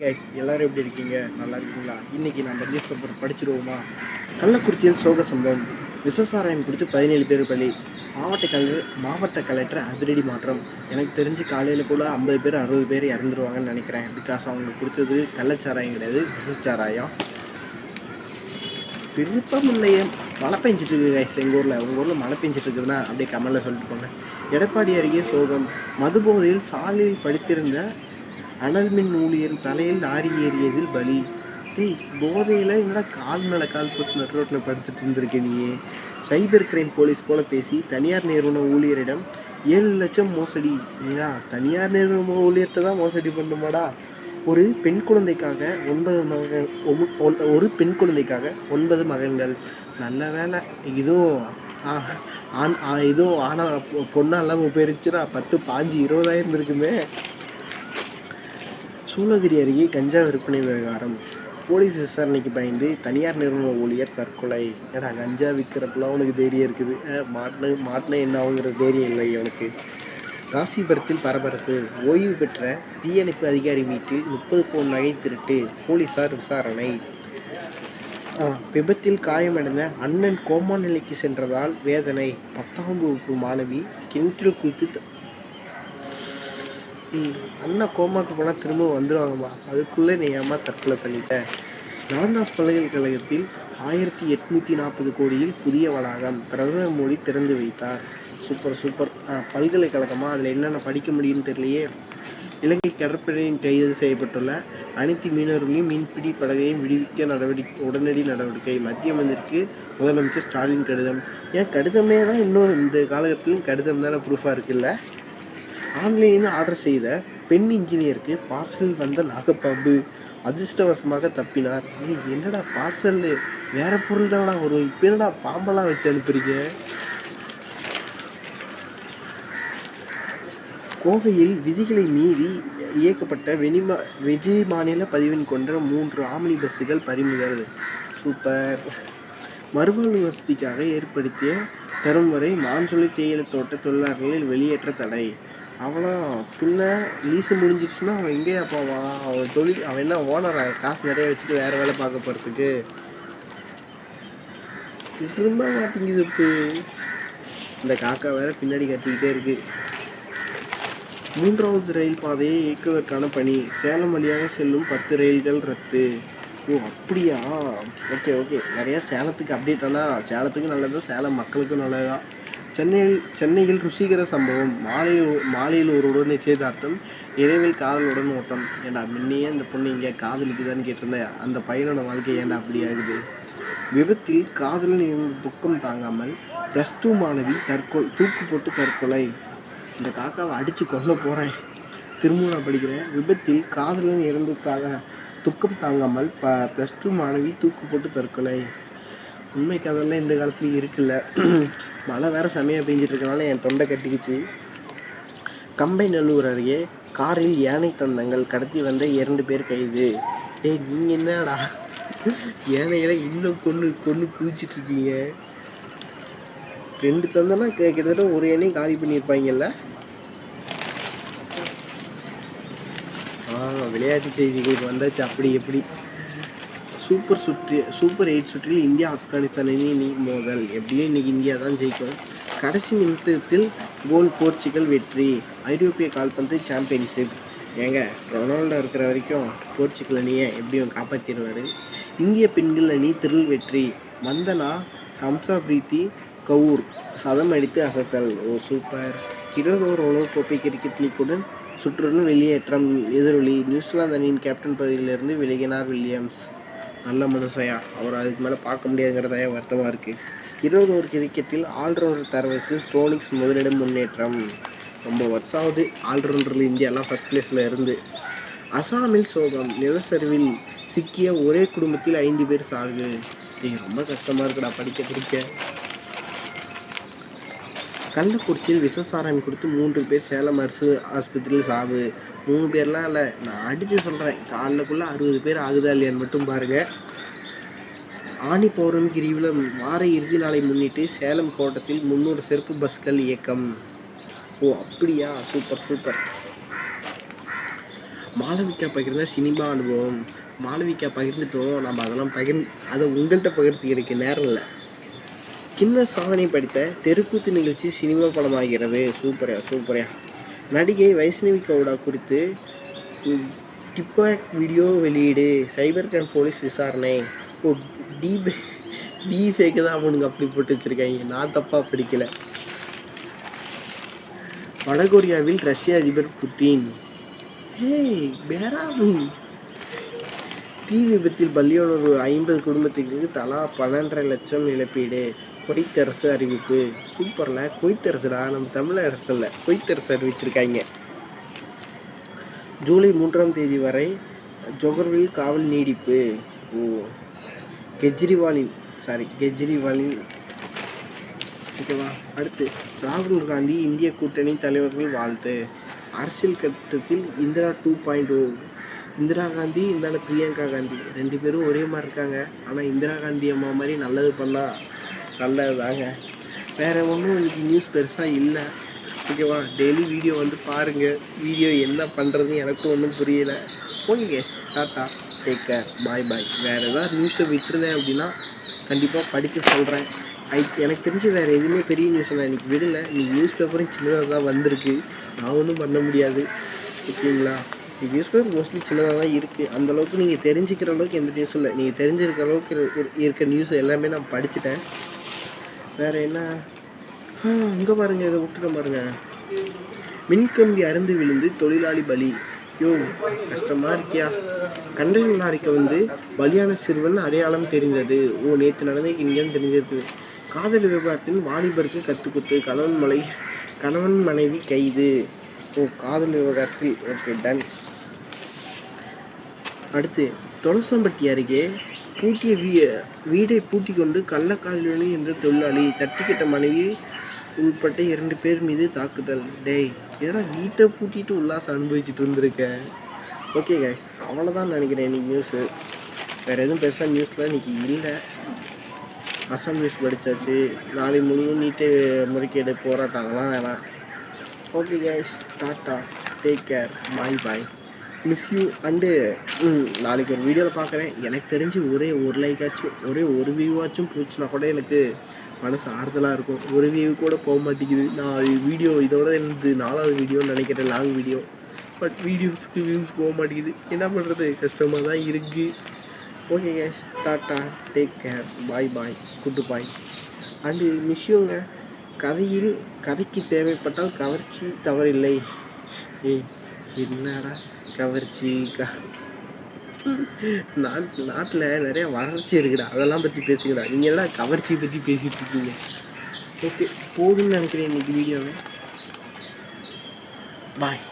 Guys எல்லாரும் எப்படி இருக்கீங்க? நல்லா இருக்கீங்களா? இன்னைக்கு நம்ம நியூஸ் பேப்பர் படிச்சிருவோமா? கள்ளக்குறிச்சியில் சோக சம்பவம். விசசாராயம் குறித்து பதினேழு பேர் பலி. மாவட்ட கலெக்டர் மாவட்ட கலெக்டர் அதிரடி மாற்றம். எனக்கு தெரிஞ்சு காலையில் கூட ஐம்பது பேர் அறுபது பேர் இறந்துருவாங்கன்னு நினைக்கிறேன். பிகாஸ் அவங்க கொடுத்தது கள்ளச்சாராயம் கிடையாது விசச்சாராயம் விருப்பம் இல்லையே. மழை பெஞ்சிட்டு இருக்கு கைஸ் எங்கள் ஊரில். உங்கள் ஊரில் மழை பெஞ்சிட்டு இருக்குதுன்னா அப்படியே கமலில் சொல்லிட்டு போங்க. எடப்பாடி அருகே சோகம். மதுபோதையில் சாலையில் படித்திருந்த அனல் மின் ஊழியர் தலையில் லாரி ஏறியதில் பலி. டேய் போதையில் என்னடா கால் மேலே கால் போட்டு நட் ரோட்டில் படுத்துட்டு இருந்திருக்க நீயே? சைபர் கிரைம் போலீஸ் போல பேசி தனியார் நிறுவன ஊழியரிடம் ஏழு லட்சம் மோசடி. ஏன்னா தனியார் நிறுவன ஊழியர்கிட்ட தான் மோசடி பண்ணுமாடா? ஒரு பெண் குழந்தைக்காக ஒன்பது மகன் ஒன்- ஒரு பெண் குழந்தைக்காக ஒன்பது மகன்கள். நல்ல வேலை இதுவும் ஆண் இதுவும் ஆனால் பொ- பொண்ணா இல்லாமல் போயிருச்சுன்னா பத்து பாஞ்சு இருபதாயிரம் இருக்குமே. சூளகிரி அருகே கஞ்சா விற்பனை விவகாரம். போலீஸ் விசாரணைக்கு பயந்து தனியார் நிறுவன ஊழியர் தற்கொலை. ஏடா கஞ்சா விற்கிறப்பெல்லாம் உனக்கு தைரியம் இருக்குது. மாட்டின மாட்டின என்ன ஆகுங்கிற தைரியம் இல்லை அவனுக்கு. ராசிபுரத்தில் பரபரப்பு. ஓய்வு பெற்ற தீயணைப்பு அதிகாரி வீட்டில் முப்பது பவுன் நகை திருட்டு போலீசார் விசாரணை. விபத்தில் காயமடைந்த அண்ணன் கோமா நிலைக்கு சென்றதால் வேதனை. பத்தாம் வகுப்பு மாணவி கிணற்றில் குதித்து அண்ணா கோமாக்கு போனால் திரும்ப வந்துடுவாங்கம்மா அதுக்குள்ளே நீ ஏமா தற்கொலை பண்ணிட்ட? நாலந்தாஸ் பல்கலைக்கழகத்தில் ஆயிரத்தி எட்நூற்றி நாற்பது கோடியில் புதிய வளாகம் பிரதமர் மோடி திறந்து வைத்தார். Super super. ஆ, பல்கலைக்கழகமா? அதில் என்னென்ன படிக்க முடியும்னு தெரியலையே. இலங்கை கடற்படையின் கைது செய்யப்பட்டுள்ள அனைத்து மீனவர்களையும் மீன்பிடி படகையும் விடுவிக்க நடவடிக்கை உடனடி நடவடிக்கை. மத்திய அமைச்சருக்கு முதலமைச்சர் ஸ்டாலின் கடிதம். ஏன் கடிதமே தான் இன்னும் இந்த காலகட்டத்திலும் கடிதம் தானே ப்ரூஃபாக இருக்குல்ல? ஆன்லைனில் ஆர்டர் செய்த பெண் இன்ஜினியருக்கு பார்சல் வந்த நாகப்பாம்பு அதிர்ஷ்டவசமாக தப்பினார். ஏய், என்னடா பார்சல் வேற பொருள் தானடா வரும். இப்போ என்னடா பாம்பெல்லாம் வச்சு அனுப்புறீங்க? கோவையில் விதிகளை மீறி இயக்கப்பட்ட வெளிமா வெளி மாநில பதிவின் கொண்ட மூன்று ஆம்னி பஸ்ஸுகள் பறிமுதல். சூப்பர். மறுவாழ்வு வசதிக்காக ஏற்படுத்திய தரும் வரை மாஞ்சொலி தேயிலை தோட்ட தொழிலாளர்களில் வெளியேற்ற தடை. அவனா பின்ன லீஸு முடிஞ்சிருச்சுன்னா அவன் எங்கேயா போவான் அவன் தொழில் அவன் என்ன ஓனரா காசு நிறைய வச்சுட்டு வேற வேலை பார்க்க போகிறதுக்கு திரும்ப மாட்டேங்குது இப்போ இந்த காக்கா வேற பின்னாடி கத்திக்கிட்டே இருக்கு. மூன்றாவது ரயில் பாதையை இயக்குவதற்கான பணி. சேலம் வழியாக செல்லும் பத்து ரயில்கள் ரத்து. ஓ அப்படியா? Okay okay. நிறையா சேலத்துக்கு அப்டேட் ஆனால் சேலத்துக்கும் நல்லது சேலம் மக்களுக்கும் நல்லதுதான். சென்னையில் சென்னையில் ருசிகர சம்பவம். மாலையில் மாலையில் ஒருவருடன் நிச்சயதார்த்தம் இரவில் காதலுடன் ஓட்டம். ஏண்டா முன்னையே அந்த பொண்ணு இங்கே காதலிக்குதான்னு கேட்டிருந்தேன் அந்த பையனோட வாழ்க்கை ஏண்டா அப்படி ஆகுது? விபத்தில் காதலன் இருந்த துக்கம் தாங்காமல் ப்ளஸ் டூ மாணவி தற்கொலை தூக்கு போட்டு தற்கொலை. இந்த காக்காவை அடித்து கொல்ல போகிறேன் திரும்ப நான் படிக்கிறேன். விபத்தில் காதலன் இறந்ததுக்காக துக்கம் தாங்காமல் ப ப்ளஸ் டூ மாணவி தூக்கு போட்டு தற்கொலை. உண்மை கதையெல்லாம் இந்த காலத்துலேயும் இருக்குல்ல. மழை வேறு செமையாக பெஞ்சிட்டு இருக்கனால என் தொண்டை கட்டிக்கிச்சு. கம்பைநல்லூர் அருகே காரில் யானை தந்தங்கள் கடத்தி வந்த இரண்டு பேர் கைது. டேய் நீங்கள் என்னடா? யானையெல்லாம் இன்னும் கொண்டு கொண்டு குதிச்சிட்ருக்கீங்க ரெண்டு தந்தனா கிட்டத்தட்ட ஒரு எண்ணெய் காலி பண்ணியிருப்பாங்கல்ல? ஆ விளையாட்டு செய்திகளுக்கு வந்தாச்சு. அப்படி எப்படி? சூப்பர் சுற்று சூப்பர் எயிட் சுற்றில் இந்தியா ஆப்கானிஸ்தான் அணி இன்னைக்கு மோதல். எப்படியும் இன்னைக்கு இந்தியா தான் ஜெயிக்கும். கடைசி நிமித்தத்தில் கோல் போர்ச்சுகல் வெற்றி. ஐரோப்பிய கால்பந்து சாம்பியன்ஷிப். ஏங்க ரொனால்டோ இருக்கிற வரைக்கும் போர்ச்சுகல் அணியை எப்படியும் காப்பாற்றிடுவார் இந்திய பெண்கள் அணி திரில் வெற்றி. வந்தனா ஹம்சா பிரீத்தி கவுர் சதம் அடித்து அசத்தல். ஓ சூப்பர். இருபதோரு உலகக்கோப்பை கிரிக்கெட் லீக்குடன் சுற்றுடன் வெளியேற்றம். எதிரொலி. நியூசிலாந்து அணியின் கேப்டன் பதவியிலிருந்து விலகினார் வில்லியம்ஸ். நல்ல மனுஷயா அவர் அதுக்கு மேலே பார்க்க முடியாதுங்கிறதா வருத்தமாக இருக்குது இருபது ஒரு கிரிக்கெட்டில் ஆல்ரவுண்டர் தரவரிசையில் ஸ்டோனிக்ஸ் முதலிடம் முன்னேற்றம். ரொம்ப வருஷாவது ஆல்ரவுண்டரில் இந்தியாலாம் ஃபஸ்ட் பிளேஸில் இருந்து. அசாமில் சோகம் நிலச்சரிவில் சிக்கிய ஒரே குடும்பத்தில் ஐந்து பேர் சாகு இது ரொம்ப கஷ்டமாக இருக்குடா படிக்க படிக்க. கள்ளக்குறிச்சியில் விஷசாராயம் கொடுத்து மூன்று பேர் சேலம் அரசு ஆஸ்பத்திரியில் சாவு. மூணு பேர்லாம் இல்லை. நான் அடித்து சொல்கிறேன் காலைலக்குள்ளே அறுபது பேர் ஆகுதா இல்லையான்னு மட்டும் பாருங்கள் ஆணி பௌர்ணமி கிரிவில் வார இறுதி நாளை முன்னிட்டு சேலம் கோட்டத்தில் முன்னூறு சிறப்பு பஸ்கள் இயக்கம். ஓ அப்படியா? Super super. மாளவிகா பகிர்ந்த சினிமா அனுபவம். மாளவிகா பகிர்ந்துட்டோம். நம்ம அதெல்லாம் பகிர் அதை உங்கள்கிட்ட பகிர்ந்து எனக்கு நேரம் இல்லை. கின்ன சாதனை படித்த தெருக்கூத்து நிகழ்ச்சி சினிமா படமாகிறது. சூப்பரா சூப்பரா நடிகை வைஷ்ணவி கவுடா குறித்து ம், டிக்டாக் வீடியோ வெளியீடு சைபர் கிரைம் போலீஸ் விசாரணை. ஓ டி டி ஃபேக்கு தான் அவனுங்க அப்படி போட்டு வச்சுருக்காங்க. நான் தப்பாக பிடிக்கல. வடகொரியாவில் ரஷ்ய அதிபர் புட்டின். ஹேய் பேராமி. தீ விபத்தில் பலியான ஒரு ஐம்பது குடும்பத்துக்கு தலா பன்னெண்டரை லட்சம் இழப்பீடு. குவைத்தரசு அறிவிப்பு. சூப்பர்ல. குவைத்தரசுடா நம்ம தமிழரசு இல்லை குவைத்தரசு அறிவிச்சிருக்காங்க. ஜூலை மூன்றாம் தேதி வரை ஜொகர்வில் காவல் நீடிப்பு. ஓ. கெஜ்ரிவாலின் சாரி கெஜ்ரிவாலின் ஓகேவா? அடுத்து ராகுல் காந்தி இந்திய கூட்டணி தலைவர்கள் வாழ்த்து. அரசியல் கட்டத்தில் Indira two point O. Indira Gandhi இருந்தாலும் பிரியங்கா காந்தி. ரெண்டு பேரும் ஒரே மாதிரி இருக்காங்க. ஆனால் இந்திரா காந்தி அம்மா மாதிரி நல்லது பண்ணால் நல்லது தாங்க வேறு ஒன்றும் இன்னைக்கு நியூஸ் பெருசாக இல்லை. ஓகேவா? டெய்லி வீடியோ வந்து பாருங்கள் வீடியோ என்ன பண்ணுறதுன்னு எனக்கும் ஒன்றும் புரியலை. Okay guys tata take care bye bye வேறு ஏதாவது நியூஸை விட்டுருந்தேன் அப்படின்னா கண்டிப்பாக படித்து சொல்கிறேன் ஐ எனக்கு தெரிஞ்சு வேறு எதுவுமே பெரிய நியூஸ் நான் எனக்கு விடல. நீ நியூஸ் பேப்பரும் சின்னதாக தான் வந்திருக்கு. நான் ஒன்றும் பண்ண முடியாது. ஓகேங்களா? நியூஸ் பேப்பர் மோஸ்ட்லி சின்னதாக தான் இருக்குது அந்தளவுக்கு நீங்கள் தெரிஞ்சுக்கிற அளவுக்கு எந்த நியூஸும் இல்லை. நீங்கள் தெரிஞ்சிருக்கிற அளவுக்கு இருக்க நியூஸ் எல்லாமே நான் படிச்சுட்டேன். வேறு என்ன? இங்கே பாருங்கள் இதை விட்டுட்டேன் பாருங்க. மின்கம்பி அருந்து விழுந்து தொழிலாளி பலி. யோ கஷ்டமாக இருக்கியா? கண்டன லாரிக்கு வந்து பலியான சிறுவன் அடையாளம் தெரிந்தது. ஓ நேற்று நடந்த இங்கேன்னு தெரிஞ்சிருக்கு. காதல் விவகாரத்தில் வாலிபருக்கு கத்துக்குத்து கணவன் மலை கணவன் மனைவி கைது. ஓ காதல் விவகாரத்தில் ஓகே டன் அடுத்து தொலசம்பட்டி அருகே பூட்டிய வீ வீடை பூட்டி கொண்டு கள்ளக்காதலி என்ற தொழிலாளி தட்டிக்கிட்ட மனைவி உள்பட்ட இரண்டு பேர் மீது தாக்குதல். டேய் ஏன்னா வீட்டை பூட்டிட்டு உல்லாசம் அனுபவிச்சுட்டு இருந்திருக்க ஓகே கைஸ் அவ்வளோதான் நினைக்கிறேன் இன்னைக்கு நியூஸு வேறு எதுவும் பெருசாக நியூஸில் இன்னைக்கு இல்லை. அசாம் நியூஸ் படித்தாச்சு நாளை முழுவதும் நீட்டை முறைகேடு போராட்டங்களாம் வேணாம். Okay guys tata take care bye bye miss you and நாளைக்கு ஒரு வீடியோவில் பார்க்குறேன். எனக்கு தெரிஞ்சு ஒரே ஒரு லைக்காச்சும் ஒரே ஒரு வியூவாச்சும் போச்சுன்னா கூட எனக்கு மனசு ஆறுதலாக இருக்கும். ஒரு வியூ கூட போக மாட்டேங்குது. நான் வீடியோ இதோட எனது நாலாவது வீடியோன்னு நினைக்கிறேன் லாங் வீடியோ பட் வீடியோஸ்க்கு வியூஸ் போக மாட்டேங்குது. என்ன பண்ணுறது கஷ்டமாக தான் இருக்குது okay guys tata take care bye bye good bye and மிஷ்யூங்க கதையில் கதைக்கு தேவைப்பட்டால் கவர்ச்சி தவறில்லை. ஏய். என்னடா கவர்ச்சி க நாட் நாட்டில் நிறைய வளர்ச்சி இருக்குடா. அதெல்லாம் பற்றி பேசுங்கடா. நீங்கள் எல்லாம் கவர்ச்சியை பற்றி பேசிகிட்டு இருக்கீங்க? ஓகே போதும்னு நினைக்கிறேன் இன்னைக்கு வீடியோவை. பாய்